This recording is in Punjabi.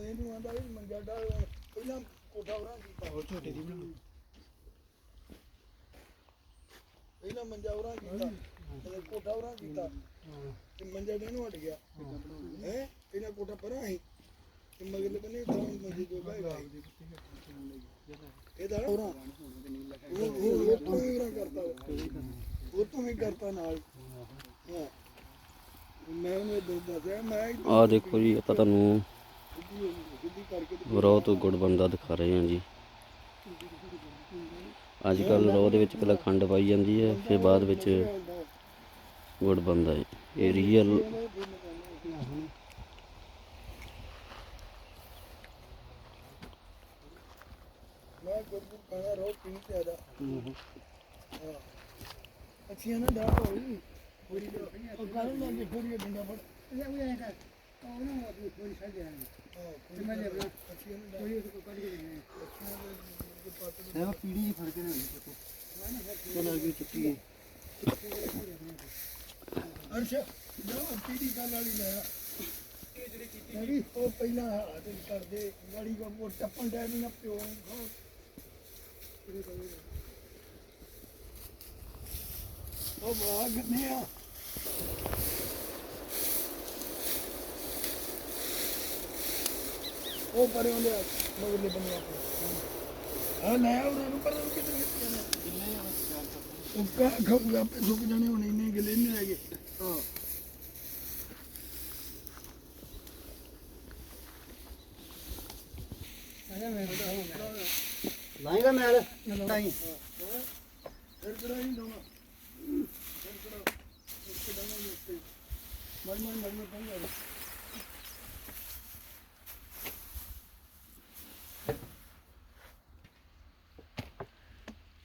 ਇਹਨੂੰ ਆਂਦਾ ਵੀ ਮੰਜਾ ਡਾ ਪਹਿਲਾਂ ਕੋਠਾ ਉਰਾਂ ਕੀਤਾ ਹੋਰ ਛੋਟੇ ਦੀ ਬਣਾ ਪਹਿਲਾਂ ਮੰਜਾ ਉਰਾਂ ਕੀਤਾ ਤੇ ਕੋਠਾ ਉਰਾਂ ਕੀਤਾ ਤੇ ਮੰਜਾ ਦੇਣੋਂ ਹਟ ਗਿਆ ਹੈ। ਇਹਨਾਂ ਕੋਠਾ ਪਰਾਂ ਸੀ ਤੇ ਮਗਰਲੇ ਬੰਨੇ ਤਾਂ ਮੰਜੇ ਜੋ ਬੈਗਾ ਇਹ ਤਾਂ ਉਰਾਂ ਉਹ ਉਹ ਹੀ ਉਰਾਂ ਕਰਤਾ ਉਹ ਤੋਂ ਵੀ ਕਰਤਾ ਨਾਲ ਹਾਂ ਮੈਂ ਉਹਨੂੰ ਇਹ ਦੱਸਿਆ ਮੈਂ ਆ ਦੇਖੋ ਜੀ, ਆਪਾਂ ਤੁਹਾਨੂੰ ਸਿੱਧੀ ਰੋਹ ਤੋਂ ਗੁੜ ਬਣਦਾ ਦਿਖਾ ਰਹੇ ਹਾਂ ਜੀ। ਅੱਜ ਕੱਲ ਰੋਹ ਦੇ ਵਿੱਚ ਪਹਿਲਾਂ ਖੰਡ ਪਾਈ ਜਾਂਦੀ ਹੈ, ਫਿਰ ਬਾਅਦ ਵਿੱਚ ਗੁੜ ਬਣਦਾ ਹੈ। ਇਹ ਰੀਅਲ ਮੈਂ ਗੁਰਗੁਰ ਖਾਣਾ ਰੋਜ਼ ਪੀਣੀ ਤੇ ਆਦਾ ਨਾ ਡਾਟ ਹੋਈ ਪੂਰੀ ਉਹ ਕਰਨ ਲੱਗੇ ਥੋੜੀ ਡੰਡਾ ਫੜ ਇਹ ਉਹ ਇਹ ਕਰ ਉਹ ਨਾ ਉਹ ਥੋੜੀ ਛੱਡ ਜਾਣਾ ਹਾਂ ਮੈਂ ਲੈ ਬਣਾ ਅੱਛੀਆਂ ਨਾ ਥੋੜੀ ਉਹ ਕੱਢ ਕੇ ਦੇਣੀ ਅੱਛੀਆਂ ਦੇ ਪੱਤ ਇਹ ਪੀੜੀ ਫੜ ਕੇ ਨਹੀਂ ਚਲ ਅੱਗੇ ਚੁੱਕੀ ਹੈ ਅਰਸ਼ ਜਾ ਪੀੜੀ ਗੱਲ ਵਾਲੀ ਲੈ ਆ ਉਹ ਪਹਿਲਾਂ ਕਰਦੇ ਗਾੜੀ ਕੋ ਟੱਪਣ ਡੈ ਨਾ ਪਿਓ ਖਾਓ। ਉਹ ਬੜਾ ਗੰਨੇ ਆ ਉਹ ਪਰੇ ਉਹਦੇ ਮਗਰਲੇ ਬੰਨੇ ਆਪਣੇ। ਆ ਲੈ ਉਹਨਾਂ ਨੂੰ ਪਰ ਉਹ ਕਿੱਧਰ ਕਿੱਥੇ ਜਾਣਾ ਉਹ ਕਾ ਖਾਊਗਾ ਆਪੇ ਸੁੱਕ ਜਾਣੇ ਹੁਣ ਇੰਨੇ ਗਿਲੇ ਨਹੀਂ ਰਹਿ ਗਏ। ਹਾਂ। ਲਾਏਗਾ ਮੈਲ ਤਾਈ। ਫਿਰ ਕਿਹੜਾ ਨਹੀਂ ਦੋਣਾ ਫਿਰ ਕਿਹੜਾ ਮਰ ਮਰ ਮਰ ਮਰ ਪੰਗਾ।